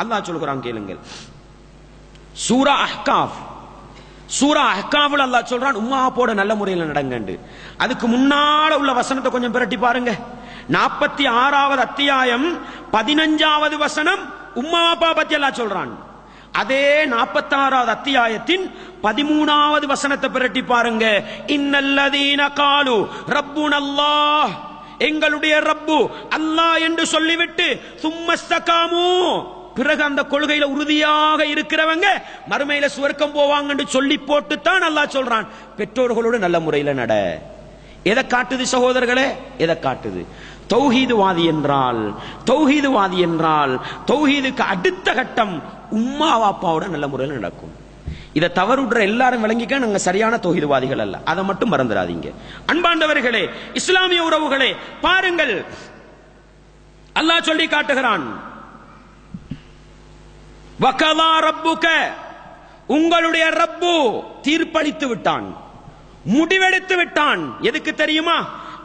அல்லாஹ் சொல்கிறான் கேளுங்கள். சூரா அஹ்காஃப். சூரா அஹ்காஃப்ல அல்லாஹ் சொல்றான் உம்மா போட நல்ல முறையில் நடங்கண்டு. அதுக்கு முன்னால உள்ள வசனத்தை கொஞ்சம் பிரட்டி பாருங்க. நாற்பத்தி ஆறாவது அத்தியாயம் பதினஞ்சாவது வசனம் உம்மா அப்பா பத்தி எல்லாம் சொல்றான். அதே நாற்பத்தாறாவது அத்தியாயத்தின் பதிமூணாவது வசனத்தை பிரட்டி பாருங்க. இன்னல்லதீன காலு ரப்புன் அல்லாஹ் எங்களுடைய ரப்பு அல்லாஹ் என்று சொல்லிவிட்டு சும்மஸ்தகாமு. பிறகு அந்த கொள்கையில உறுதியாக இருக்கிறவங்க மறுமையில சுவர்க்கம் போவாங்கன்னு சொல்லி போட்டு தான் சொல்றான். பெற்றோர்களோடு நல்ல முறையில நட. எதை காட்டுது சகோதரர்களே? எதை காட்டுது? தௌஹீதுவாதி என்றால் தௌஹீதுவாதி என்றால் தௌஹீதுக்கு அடுத்த கட்டம் உம்மா வாப்பாவோட நல்ல முறையில் நடக்கும். இதை தவறுடுற எல்லாரும் விளங்கிக்க நாங்க சரியான தொகுதிவாதிகள் அல்ல. அதை மட்டும் மறந்துடாதீங்க. அன்பாண்டவர்களே இஸ்லாமிய உறவுகளே பாருங்கள். அல்லாஹ் சொல்லி காட்டுகிறான். வகலா ரப்புக. உங்களுடைய ரப்பு தீர்ப்பளித்து விட்டான். முடிவெடுத்து விட்டான். எதுக்கு தெரியுமா?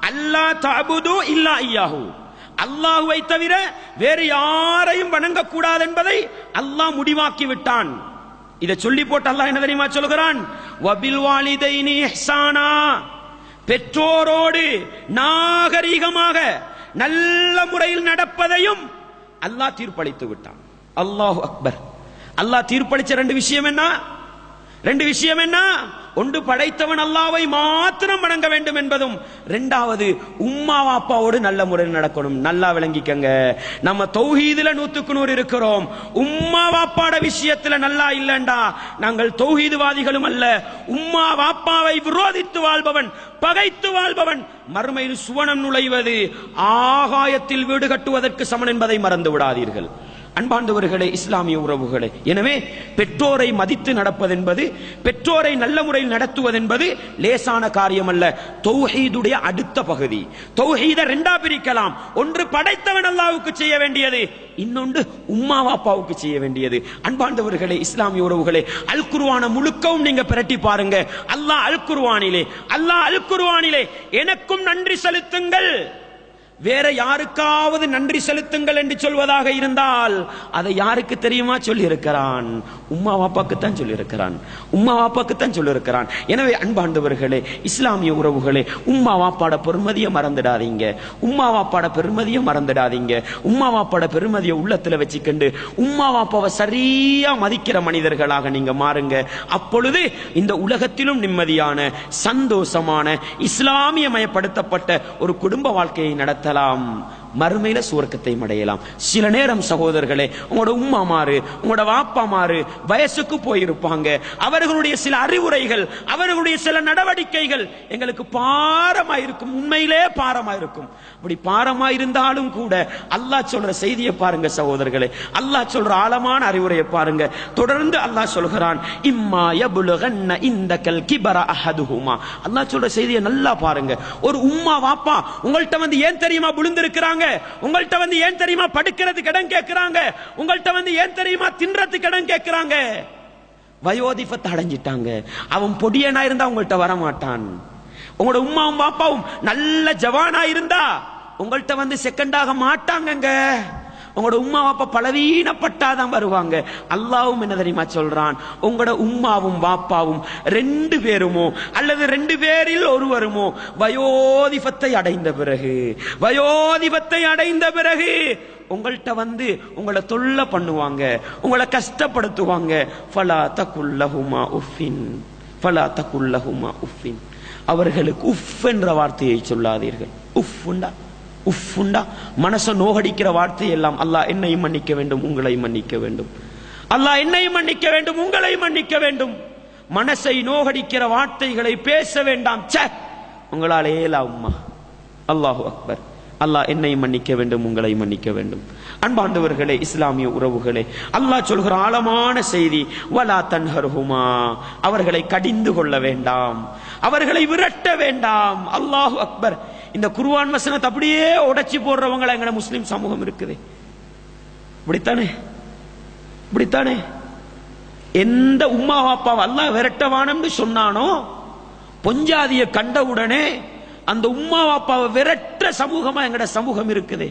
அல்லாஹ் தபுது இல்லா ஐயாஹு அல்லாஹுவை தவிர வேறு யாரையும் வணங்கக்கூடாது என்பதை அல்லாஹ் முடிவாக்கி விட்டான். இதை சொல்லி போட்டு அல்லாஹ் என்ன தெரியுமா சொல்கிறான்? வபில் வாலிதைனி இஹ்சானா. பெற்றோரோடு நாகரீகமாக நல்ல முறையில் நடப்பதையும் அல்லாஹ் தீர்ப்பளித்து விட்டான். அல்லாஹ் அக்பர். அல்லாஹ் தீர்ப்பளிச்ச ரெண்டு விஷயம் என்ன? ரெண்டு விஷயம் என்ன? ஒன்று படைத்தவன் அல்லாவை மாத்திரம் வணங்க வேண்டும் என்பதும். ரெண்டாவது உம்மா அப்பாவோடு நல்ல முறையில் நடக்கணும். நல்லா விளங்கிக்கங்க. நம்ம தௌஹீதுல நூத்துக்கு நூறு இருக்கிறோம். உம்மா வாப்பாட விஷயத்துல நல்லா இல்லண்டா. நாங்கள் தௌஹீதுவாதிகளும் அல்ல. உம்மா வாப்பாவை விரோதித்து வாழ்பவன் பகைத்து வாழ்பவன். மறுமையில் சுவனம் நுழைவது ஆகாயத்தில் வீடு கட்டுவதற்கு சமன் என்பதை மறந்து விடாதீர்கள். அன்பாண்டவர்களே இஸ்லாமிய உறவுகளே. எனவே பெற்றோரை மதித்து நடப்பதென்பது பெற்றோரை நல்ல முறையில் நடத்துவதென்பது லேசான காரியம் அல்ல தௌஹீதுடைய அடுத்த பகுதி. தௌஹீத ரெண்டா பிரிக்கலாம். ஒன்று படைத்தவன் அல்லாவுக்கு செய்ய வேண்டியது இன்னொன்று உம்மா வாப்பாவுக்கு செய்ய வேண்டியது. அன்பாண்டவர்களே இஸ்லாமிய உறவுகளே அல் குருவான முழுக்கவும் நீங்க பிரட்டி பாருங்க. அல்லாஹ் அல் குருவானிலே அல்லாஹ் அல் குருவானிலே எனக்கும் நன்றி செலுத்துங்கள். வேற யாருக்காவது நன்றி செலுத்துங்கள் என்று சொல்வதாக இருந்தால் அதை யாருக்கு தெரியுமா சொல்லியிருக்கிறான்? உம்மா வாப்பாக்கு தான் சொல்லியிருக்கிறான். உம்மா வாப்பாக்கு தான் சொல்லியிருக்கிறான். எனவே அன்பாண்டவர்களே இஸ்லாமிய உறவுகளே உம்மா வாப்பாட பெருமதியை மறந்துடாதீங்க. உம்மா வாப்பாட பெருமதியை மறந்துடாதீங்க. உம்மா வாப்பாட பெருமதியை உள்ளத்துல வச்சுக்கண்டு உம்மா வாப்பாவை சரியா மதிக்கிற மனிதர்களாக நீங்க மாறுங்க. அப்பொழுது இந்த உலகத்திலும் நிம்மதியான சந்தோஷமான இஸ்லாமியமயப்படுத்தப்பட்ட ஒரு குடும்ப வாழ்க்கையை நடத்த நடத்தலாம் மறுமையில சுவர்க்கத்தையும் அடையலாம். சில நேரம் சகோதரர்களே உங்களோட உம்மா மாறு உங்களோட வாப்பா மாறு வயசுக்கு போயிருப்பாங்க. அவர்களுடைய சில அறிவுரைகள் அவர்களுடைய சில நடவடிக்கைகள் எங்களுக்கு பாரமா இருக்கும் உண்மையிலே பாரமா இருக்கும் அப்படி பாரமா இருந்தாலும் கூட அல்லாஹ் சொல்ற செய்தியை பாருங்க சகோதரர்களே. அல்லாஹ் சொல்ற ஆழமான அறிவுரையை பாருங்க. தொடர்ந்து அல்லாஹ் சொல்கிறான் இம்மா யபுலகன்ன இந்த கல் கிபர அஹதுஹுமா. அல்லாஹ் சொல்ற செய்தியை நல்லா பாருங்க. ஒரு உம்மா வாப்பா உங்கள்ட்ட வந்து ஏன் தெரியுமா விழுந்திருக்கிறாங்க? உங்கள்கிட்ட வந்து ஏன் தெரியுமா படுக்கிறதுக்கு இடம் கேட்கிறாங்க. உங்கள்ட்ட வந்து ஏன் தெரியுமா தின்றதுக்கு இடம் கேட்கிறாங்க. வயோதிபத்தை அடைஞ்சிட்டாங்க. அவன் பொடியனா இருந்தா உங்கள்கிட்ட வர மாட்டான் உங்களோட உம்மாவும் பாப்பாவும் நல்ல ஜவானா இருந்தா உங்கள்கிட்ட வந்து செகண்டாக மாட்டாங்கங்க. உங்களோட உம்மா வாப்பா பலவீனப்பட்டாதான் வருவாங்க. அல்லாவும் என்ன தெரியுமா சொல்றான்? உங்களோட உம்மாவும் வாப்பாவும் ரெண்டு பேருமோ அல்லது ரெண்டு பேரில் ஒருவருமோ வயோதிபத்தை அடைந்த பிறகு வயோதிபத்தை அடைந்த பிறகு உங்கள்கிட்ட வந்து உங்களை தொல்லை பண்ணுவாங்க உங்களை கஷ்டப்படுத்துவாங்க. ஃபலா தகுல்லஹுமா உஃபின் ஃபலா தகுல்லஹுமா உஃபின். அவர்களுக்கு உஃப் என்ற வார்த்தையை சொல்லாதீர்கள். உஃப்ண்டா? உஃப்ண்டா மனசை நோகடிக்கிற வார்த்தை எல்லாம் அல்லாஹ் என்னையும் மன்னிக்க வேண்டும் உங்களையும் மன்னிக்க வேண்டும். அல்லாஹ் என்னையும் மன்னிக்க வேண்டும் உங்களையும் மன்னிக்க வேண்டும். மனசை நோகடிக்கிற வார்த்தைகளை பேச வேண்டாம். சே உங்களால் ஏலா உம்மா. அல்லாஹு அக்பர். அல்லாஹ் என்னையும் மன்னிக்க வேண்டும் உங்களையும் மன்னிக்க வேண்டும். அன்பாண்டவர்களே இஸ்லாமிய உறவுகளே அல்லாஹ் சொல்கிற ஆழமான செய்தி வலா தன்ஹர்ஹுமா. அவர்களை கடிந்து கொள்ள வேண்டாம். அவர்களை விரட்ட வேண்டாம். அல்லாஹு அக்பர். இந்த குருவான் வசனத்தை அப்படியே உடைச்சி போடுறவங்கள எங்கட முஸ்லீம் சமூகம் இருக்குது. இப்படித்தானே? இப்படித்தானே? எந்த உம்மா பாப்பாவை அல்லாஹ் விரட்டவானம்னு சொன்னானோ பொஞ்சாதிய கண்ட உடனே அந்த உம்மா பாப்பாவை விரட்ட சமூகமா எங்கட சமூகம் இருக்குது.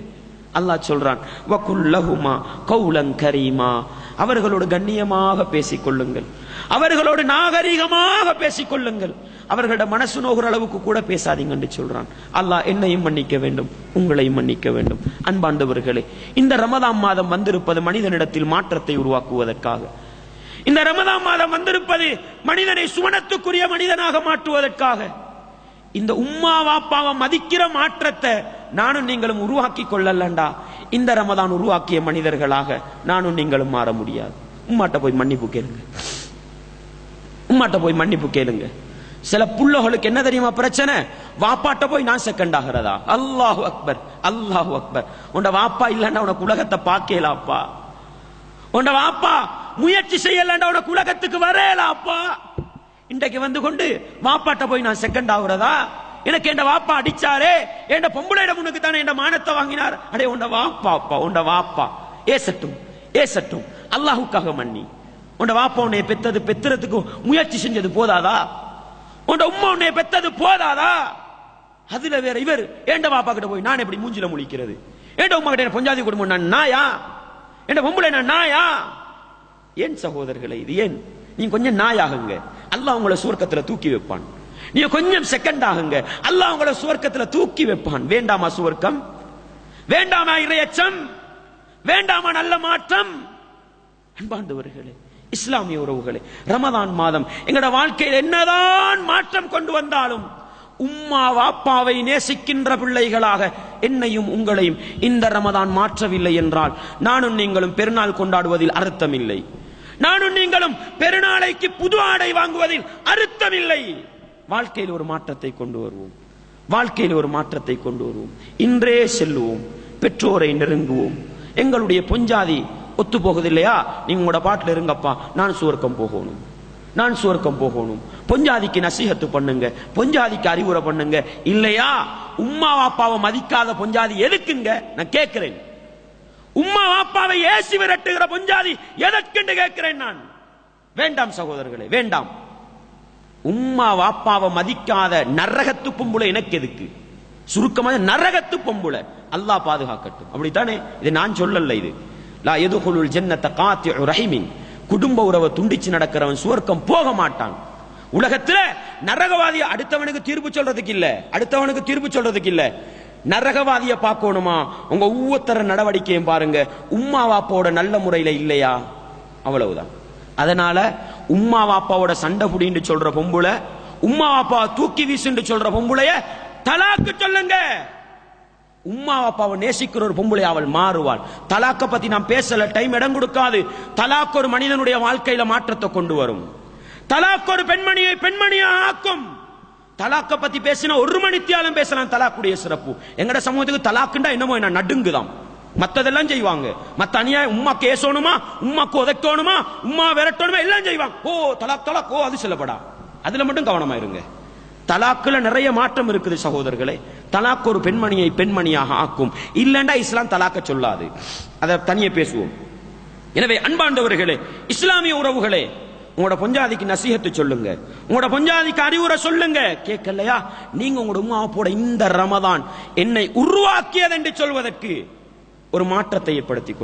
அல்லாஹ் சொல்றான் வகுல்லஹுமா கௌலங் கரீமா. அவர்களோடு கண்ணியமாக பேசிக்கொள்ளுங்கள். அவர்களோடு நாகரிகமாக பேசிக்கொள்ளுங்கள். அவர்களோட மனசு நோகிற அளவுக்கு கூட பேசாதீங்கன்னு சொல்றான். அல்லாஹ் என்னையும் மன்னிக்க வேண்டும் உங்களையும் மன்னிக்க வேண்டும். அன்பாண்டவர்களே இந்த ரமதான் மாதம் வந்திருப்பது மனிதனிடத்தில் மாற்றத்தை உருவாக்குவதற்காக. இந்த ரமதான் மாதம் வந்திருப்பது மனிதனை சுவனத்துக்குரிய மனிதனாக மாற்றுவதற்காக. இந்த உம்மா வாப்பாவை மதிக்கிற மாற்றத்தை நானும் நீங்களும் உருவாக்கி கொள்ளலண்டா? இந்த ரமதான் உருவாக்கிய மனிதர்களாக நானும் நீங்களும் மாற முடியாது. உம்மாட்ட போய் மன்னிப்பு கேளுங்க. உம்மாட்ட போய் மன்னிப்பு கேளுங்க. சில புள்ளகளுக்கு என்ன தெரியுமா பிரச்சனை? வாப்பாட்ட போய் நான் செகண்ட் ஆகிறதா? அல்லாஹு அக்பர் அல்லாஹு அக்பர். உண்ட வாப்பா இல்லைன்னா உனக்கு உலகத்தை பார்க்கலாப்பா. உண்ட வாப்பா முயற்சி செய்யலண்டா உனக்கு உலகத்துக்கு வரலாப்பா. இன்றைக்கு வந்து கொண்டு வாப்பாட்ட போய் நான் செகண்ட் ஆகுறதா? எனக்கு என் வாப்பா அடிச்சாரே என் பொம்பளையிடம் உனக்கு தானே என் மானத்தை வாங்கினார்? அடே உண்ட வாப்பா. அப்பா உண்ட வாப்பா ஏசட்டும் ஏசட்டும் அல்லாஹுக்காக மன்னி. உண்ட வாப்பா உன்னை பெத்தது பெத்துறதுக்கு முயற்சி செஞ்சது போதாதா? உண்ட உம்மா உன்னை பெத்தது போதாதா? அதுல வேற இவர். ஏண்ட பாப்பா கிட்ட போய் நான் எப்படி மூஞ்சில முழிக்கிறது? ஏண்ட உமா கிட்ட பொஞ்சாதி குடும்பம் நான் நாயா? என் பொம்பளை நான் நாயா? ஏன் சகோதரர்களே இது ஏன்? நீங்க கொஞ்சம் நாயாகுங்க. அல்லாஹ் உங்களை சுவர்க்கத்துல தூக்கி வைப்பான். நீங்க கொஞ்சம் செகண்ட் ஆகுங்க. அல்லாஹ் உங்களை சுவர்க்கத்துல தூக்கி வைப்பான். வேண்டாமா சுவர்க்கம்? வேண்டாமா இறையச்சம்? வேண்டாமா நல்ல மாற்றம்? அன்பாண்டவர்களே இஸ்லாமிய உறவுகளே. ரமதான் மாதம். எங்களோட வாழ்க்கையில் என்னதான் மாற்றம் கொண்டு வந்தாலும் உம்மா வாப்பாவை நேசிக்கின்ற பிள்ளைகளாக என்னையும் உங்களையும் இந்த ரமதான் மாற்றவில்லை என்றால் நானும் நீங்களும் பெருநாள் கொண்டாடுவதில் அர்த்தமில்லை. நானும் நீங்களும் பெருநாளைக்கு புது ஆடை வாங்குவதில் அர்த்தமில்லை. வாழ்க்கையில் ஒரு மாற்றத்தை கொண்டு வருவோம். வாழ்க்கையில் ஒரு மாற்றத்தை கொண்டு வருவோம். இன்றே செல்லுவோம். பெற்றோரை நெருங்குவோம். எங்களுடைய பொஞ்சாதி ஒத்து போகுது இல்லையா நீங்க உங்களோட பாட்டில் இருங்கப்பா நான் சுவர்க்கம் போகணும். நான் சுவர்க்கம் போகணும். பொஞ்சாதிக்கு நசிகத்து பண்ணுங்க பொஞ்சாதிக்கு அறிவுரை பண்ணுங்க. இல்லையா? உம்மா வாப்பாவை மதிக்காத பொஞ்சாதி எதுக்குங்க? நான் கேட்கிறேன். உம்மா வாப்பாவை ஏசி விரட்டுகிற பொஞ்சாதி எதற்கென்று கேட்கிறேன் நான்? வேண்டாம் சகோதரர்களே வேண்டாம். உம்மா வாப்பாவை மதிக்காத நரகத்து பொம்புல எனக்கு எதுக்கு? சுருக்கமாக நரகத்து பொம்புல அல்லாஹ் பாதுகாக்கட்டும். அப்படித்தானே? இது நான் சொல்லல இது. லா எதுகுலுல் ஜன்னத்த காத்தி ரஹிமின். குடும்ப உறவை துண்டிச்சு நடக்கிறவன் சுவர்க்கம் போக மாட்டான். உலகத்துல நரகவாதி அடுத்தவனுக்கு தீர்ப்பு சொல்றதுக்கு இல்ல. அடுத்தவனுக்கு தீர்ப்பு சொல்றதுக்கு இல்ல. நரகவாதிய பார்க்கணுமா? உங்க ஒவ்வொருத்தர நடவடிக்கையும் பாருங்க. உம்மா வாப்பாவோட நல்ல முறையில இல்லையா? அவ்வளவுதான். அதனால உம்மா வாப்பாவோட சண்டை புடின்னு சொல்ற பொம்புல உம்மா வாப்பா தூக்கி வீசுன்னு சொல்ற பொம்புளைய தலாக்கு சொல்லுங்க. உம்மா அப்பாவை நேசிக்கிற ஒரு பொம்பளை அவள் மாறுவாள். தலாக்க பத்தி நான் பேசல டைம் இடம் கொடுக்காது. தலாக் ஒரு மனிதனுடைய வாழ்க்கையில மாற்றத்தை கொண்டு வரும். தலாக் ஒரு பெண்மணியை பெண்மணியா ஆக்கும். தலாக்க பத்தி பேசினா ஒரு மணித்தியாலும் பேசலாம் தலாக்குடைய சிறப்பு. எங்கட சமூகத்துக்கு தலாக்குண்டா என்னமோ என்ன நடுங்குதான் மத்ததெல்லாம் செய்வாங்க. மத்த அநியாயம் உம்மா கேசணுமா உம்மாக்கு உதைக்கணுமா உம்மா விரட்டணுமா எல்லாம் செய்வாங்க. ஓ தலாக் தலாக் ஓ அது சொல்லப்படா அதுல மட்டும் கவனமா இருங்க. தலாக்குல நிறைய மாற்றம் இருக்குது சகோதரர்களே. தலாக் ஒரு பெண்மணியை பெண்மணியாக ஆக்கும். இல்லைண்டா இஸ்லாம் தலாக்க சொல்லாது. அதை தனியே பேசுவோம். எனவே அன்பாண்டவர்களே இஸ்லாமிய உறவுகளே உங்களோட பொஞ்சாதிக்கு நசீகத்து சொல்லுங்க. உங்களோட பொஞ்சாதிக்கு அறிவுரை சொல்லுங்க. கேட்கலையா? நீங்க உங்களோட உமா போட இந்த ரமதான் என்னை உருவாக்கியது என்று சொல்வதற்கு ஒரு மாற்றத்தை ஏற்படுத்திக் கொள்ளுங்க